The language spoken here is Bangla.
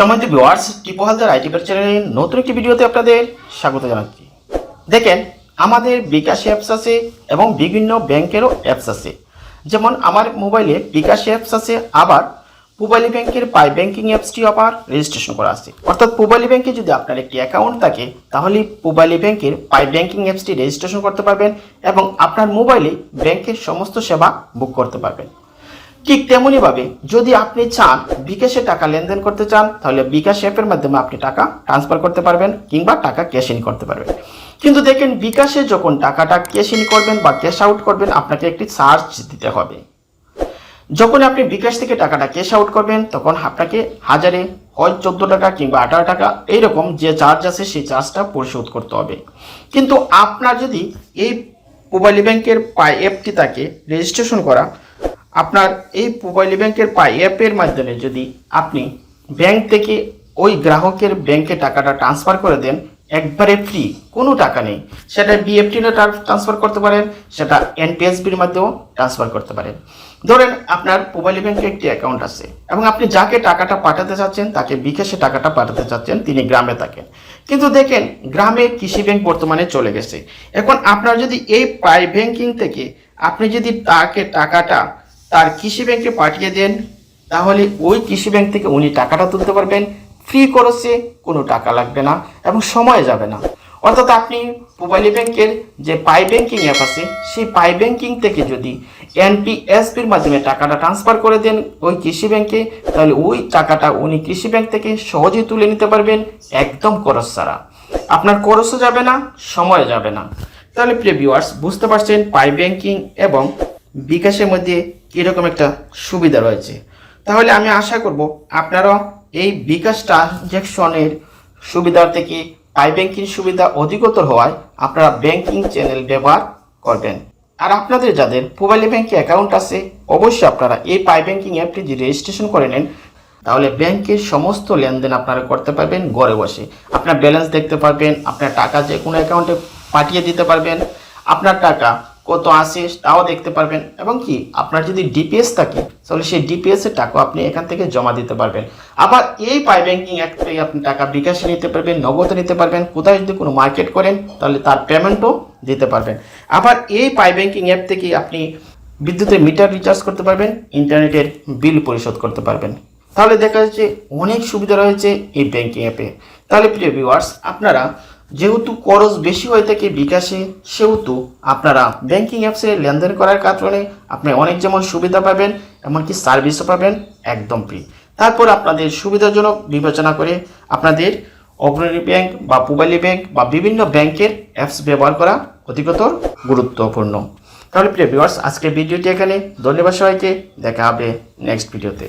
সম্মানিত ভিউয়ার্স টিপো হালদার আইটি চ্যানেলের নতুন একটি ভিডিওতে আপনাদের স্বাগত জানাচ্ছি। দেখেন, আমাদের বিকাশ অ্যাপস আছে এবং বিভিন্ন ব্যাংকেরও অ্যাপস আছে। যেমন আমার মোবাইলে বিকাশ অ্যাপস আছে, আবার পুবালি ব্যাংকের পাই ব্যাংকিং অ্যাপসটি আবার রেজিস্ট্রেশন করা আছে। অর্থাৎ পুবালি ব্যাংকে যদি আপনার একটি অ্যাকাউন্ট থাকে, তাহলে পুবালি ব্যাংকের পাই ব্যাংকিং অ্যাপসটি রেজিস্ট্রেশন করতে পারবেন এবং আপনার মোবাইলে ব্যাংকের সমস্ত সেবা বুক করতে পারবেন। ঠিক তেমনইভাবে যদি আপনি চান বিকাশে টাকা লেনদেন করতে চান, তাহলে বিকাশ অ্যাপের মাধ্যমে আপনি টাকা ট্রান্সফার করতে পারবেন কিংবা টাকা ক্যাশ ইন করতে পারবেন। কিন্তু দেখেন বিকাশে যখন টাকাটা ক্যাশ ইন করবেন বা ক্যাশ আউট করবেন, আপনাকে একটি চার্জ দিতে হবে। যখন আপনি বিকাশ থেকে টাকাটা ক্যাশ আউট করবেন, তখন আপনাকে হাজারে, হয় চোদ্দ টাকা কিংবা আঠারো টাকা, এইরকম যে চার্জ আছে সেই চার্জটা পরিশোধ করতে হবে। কিন্তু আপনার যদি এই মোবাইল ব্যাংকের অ্যাপটি থাকে রেজিস্ট্রেশন করা আপনার এই মোবাইল ব্যাংকের পাই অ্যাপের মাধ্যমে যদি আপনি ব্যাংক থেকে ওই গ্রাহকের ব্যাংকে টাকাটা ট্রান্সফার করে দেন, একবারে ফ্রি কোনো টাকা নেই। সেটা বিএফটিতে ট্রান্সফার করতে পারেন, সেটা এনপিএসবির মাধ্যমেও ট্রান্সফার করতে পারেন। ধরেন আপনার মোবাইল ব্যাংকে একটি অ্যাকাউন্ট আছে, এবং আপনি যাকে টাকাটা পাঠাতে চাচ্ছেন, তাকে বিকাশে টাকাটা পাঠাতে চাচ্ছেন, তিনি গ্রামে থাকেন। কিন্তু দেখেন, গ্রামে কৃষি ব্যাংক বর্তমানে চলে গেছে। এখন আপনার যদি এই প্রাই ব্যাংকিং থেকে আপনি যদি তাকে টাকাটা তার কৃষি ব্যাংকে পাঠিয়ে দেন, তাহলে ওই কৃষি ব্যাংক থেকে উনি টাকাটা তুলতে পারবেন। ফ্রি খরচে কোনো টাকা লাগবে না এবং সময় যাবে না। অর্থাৎ আপনি মোবাইল ব্যাংকের যে পাই ব্যাংকিং অ্যাপ আছে, সেই পাই ব্যাংকিং থেকে যদি এনপিএসপির মাধ্যমে টাকাটা ট্রান্সফার করে দেন ওই কৃষি ব্যাংকে, তাহলে ওই টাকাটা উনি কৃষি ব্যাংক থেকে সহজেই তুলে নিতে পারবেন একদম খরচ ছাড়া। আপনার খরচও যাবে না, সময় যাবে না। তাহলে প্রিয় ভিউয়ার্স বুঝতে পারছেন পাই ব্যাংকিং এবং বিকাশের মধ্যে এরকম একটা সুবিধা রয়েছে। তাহলে আমি আশা করব আপনারা এই বিকাশ ট্রানজ্যাকশনের সুবিধার থেকে পাই ব্যাংকিং সুবিধা অধিকতর হওয়ায় আপনারা ব্যাংকিং চ্যানেল ব্যবহার করবেন। আর আপনাদের যাদের মোবাইল ব্যাংকে অ্যাকাউন্ট আছে, অবশ্যই আপনারা এই পাই ব্যাংকিং অ্যাপটি যদি রেজিস্ট্রেশন করে নেন, তাহলে ব্যাংকের সমস্ত লেনদেন আপনারা করতে পারবেন ঘরে বসে। আপনার ব্যালেন্স দেখতে পারবেন, আপনার টাকা যে কোনো অ্যাকাউন্টে পাঠিয়ে দিতে পারবেন। আপনার টাকা কত আসে তাও দেখতে পারবেন। এবং কি, আপনার যদি ডিপিএস থাকে, তাহলে সেই ডিপিএস এর টাকা আপনি এখান থেকে জমা দিতে পারবেন। আবার এই পাই ব্যাংকিং অ্যাপ থেকে আপনি টাকা বিকাশে নিতে পারবেন, নগদে নিতে পারবেন। কোথায় যদি কোনো মার্কেট করেন, তাহলে তার পেমেন্টও দিতে পারবেন। আবার এই পাই ব্যাংকিং অ্যাপ থেকে আপনি বিদ্যুতের মিটার রিচার্জ করতে পারবেন ইন্টারনেটের বিল পরিশোধ করতে পারবেন। তাহলে দেখা যাচ্ছে অনেক সুবিধা রয়েছে এই ব্যাংকিং অ্যাপে তাহলে প্রিয় ভিউয়ার্স আপনারা যেহেতু খরচ বেশি হয়ে থাকে বিকাশে, সেহেতু আপনারা ব্যাংকিং অ্যাপসে লেনদেন করার কারণে আপনি অনেক যেমন সুবিধা পাবেন, এমনকি সার্ভিসও পাবেন একদম ফ্রি তারপর আপনাদের সুবিধাজনক বিবেচনা করে আপনাদের অগ্রণী ব্যাংক বা পুবালি ব্যাংক বা বিভিন্ন ব্যাংকের অ্যাপস ব্যবহার করা অধিকতর গুরুত্বপূর্ণ। তাহলে প্রিয় ভিউয়ার্স আজকের ভিডিওটি এখানে। ধন্যবাদ সবাইকে। দেখা হবে নেক্সট ভিডিওতে